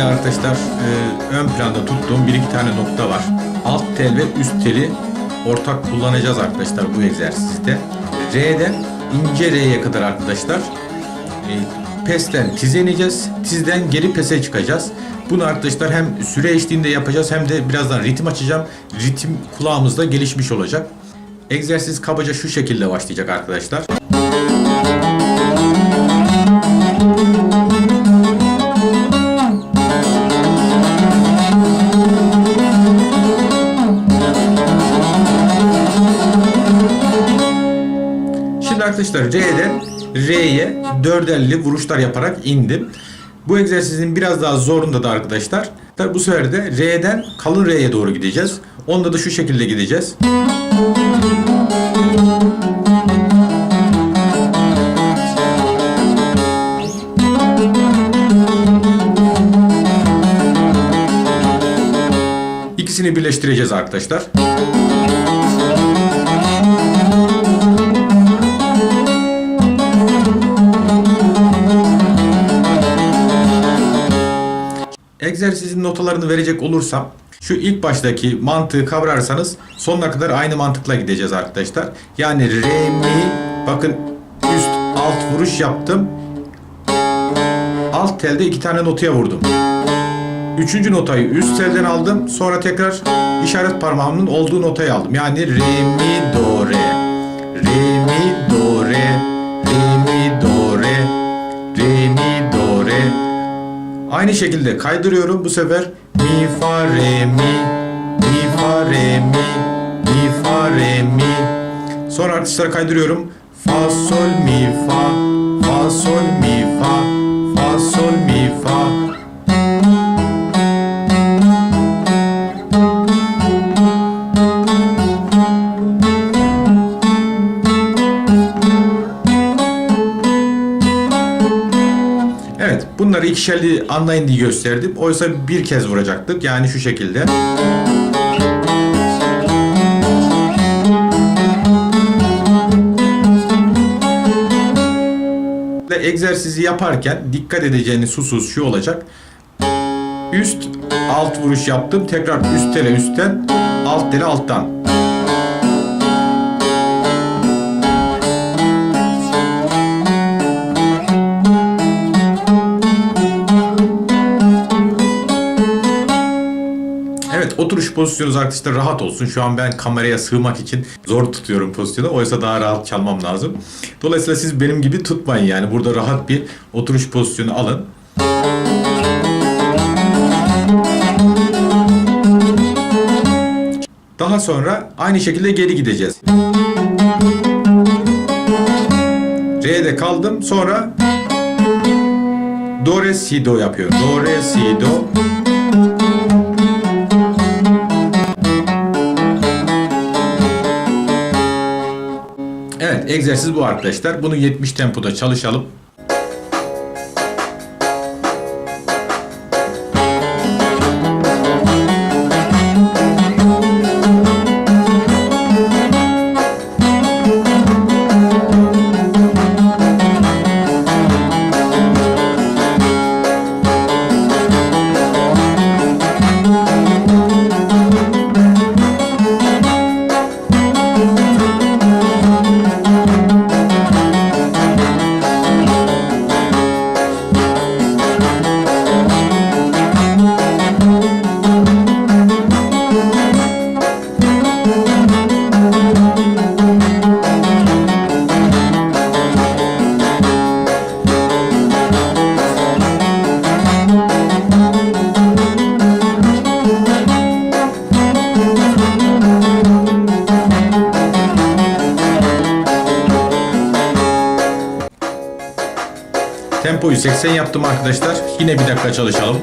Egzersizde arkadaşlar e, ön planda tuttuğum bir iki tane nokta var. Alt tel ve üst teli ortak kullanacağız arkadaşlar bu egzersizde. R'den ince R'ye kadar arkadaşlar e, pesten tize ineceğiz. Tizden geri pese çıkacağız. Bunu arkadaşlar hem süre eşliğinde yapacağız hem de birazdan ritim açacağım. Ritim kulağımızda gelişmiş olacak. Egzersiz kabaca şu şekilde başlayacak arkadaşlar. Arkadaşlar R'den R'ye dörderli vuruşlar yaparak indim. Bu egzersizin biraz daha zorunda da arkadaşlar. Tabi bu sefer de R'den kalın R'ye doğru gideceğiz. Onda da şu şekilde gideceğiz. İkisini birleştireceğiz arkadaşlar. Egzersizin notalarını verecek olursam şu ilk baştaki mantığı kavrarsanız sonuna kadar aynı mantıkla gideceğiz arkadaşlar. Yani re mi bakın üst alt vuruş yaptım. Alt telde iki tane notaya vurdum. Üçüncü notayı üst telden aldım. Sonra tekrar işaret parmağımın olduğu notayı aldım. Yani re mi Aynı şekilde kaydırıyorum. Bu sefer mi fa re mi mi fa re mi mi fa re mi. Sonra arkadaşlar kaydırıyorum. Fa sol mi fa fa sol mi fa ikişerli anlayın diye gösterdim. Oysa bir kez vuracaktık. Yani şu şekilde. Ve egzersizi yaparken dikkat edeceğiniz husus şu olacak. Üst alt vuruş yaptım. Tekrar üst tele üstten, alt tele alttan. Pozisyonunuz arkadaşlar rahat olsun. Şu an ben kameraya sığmak için zor tutuyorum pozisyonu. Oysa daha rahat çalmam lazım. Dolayısıyla siz benim gibi tutmayın yani. Burada rahat bir oturuş pozisyonu alın. Daha sonra aynı şekilde geri gideceğiz. Re'de kaldım. Sonra Do, Re, Si, Do yapıyorum. Do, Re, Si, Do. Egzersiz bu arkadaşlar. Bunu 70 tempoda çalışalım. Tempoyu 80 yaptım arkadaşlar. Yine bir dakika çalışalım.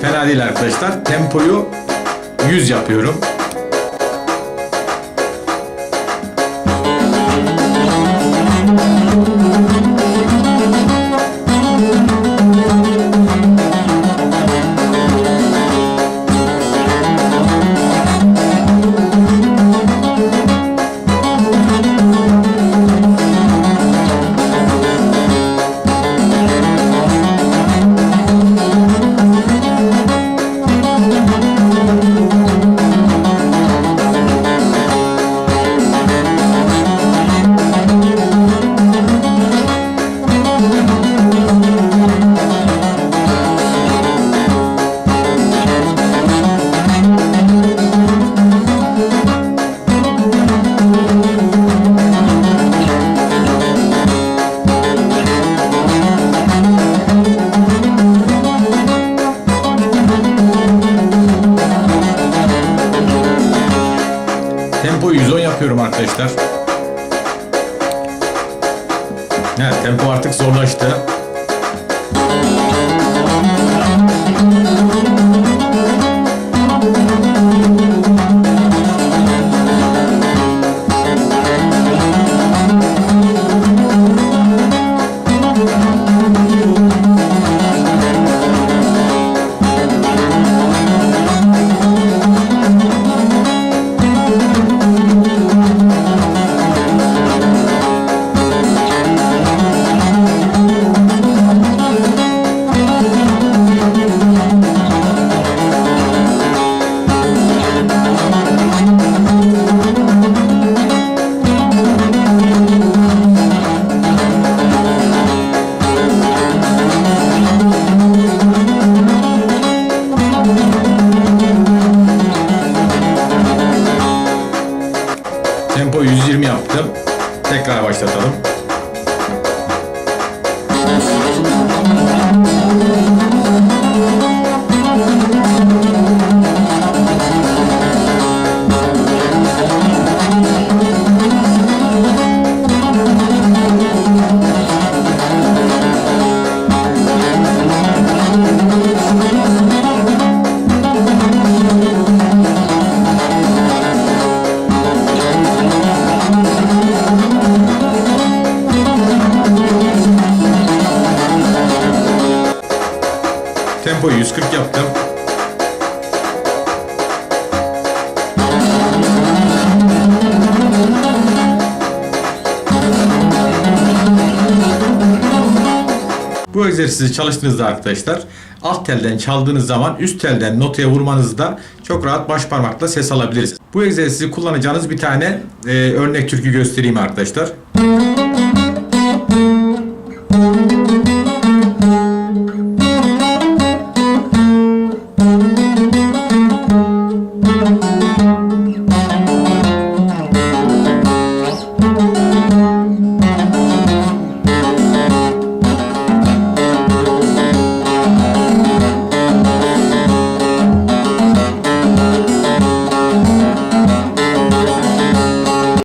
Fena değil arkadaşlar. Tempoyu 100 yapıyorum. Tempoyu 110 yapıyorum arkadaşlar. Evet, tempo artık zorlaştı. Tempoyu 140 yaptım. Bu egzersizi çalıştığınızda arkadaşlar alt telden çaldığınız zaman üst telden notaya vurmanızda çok rahat baş parmakla ses alabilirsiniz. Bu egzersizi kullanacağınız bir tane e, örnek türkü göstereyim arkadaşlar.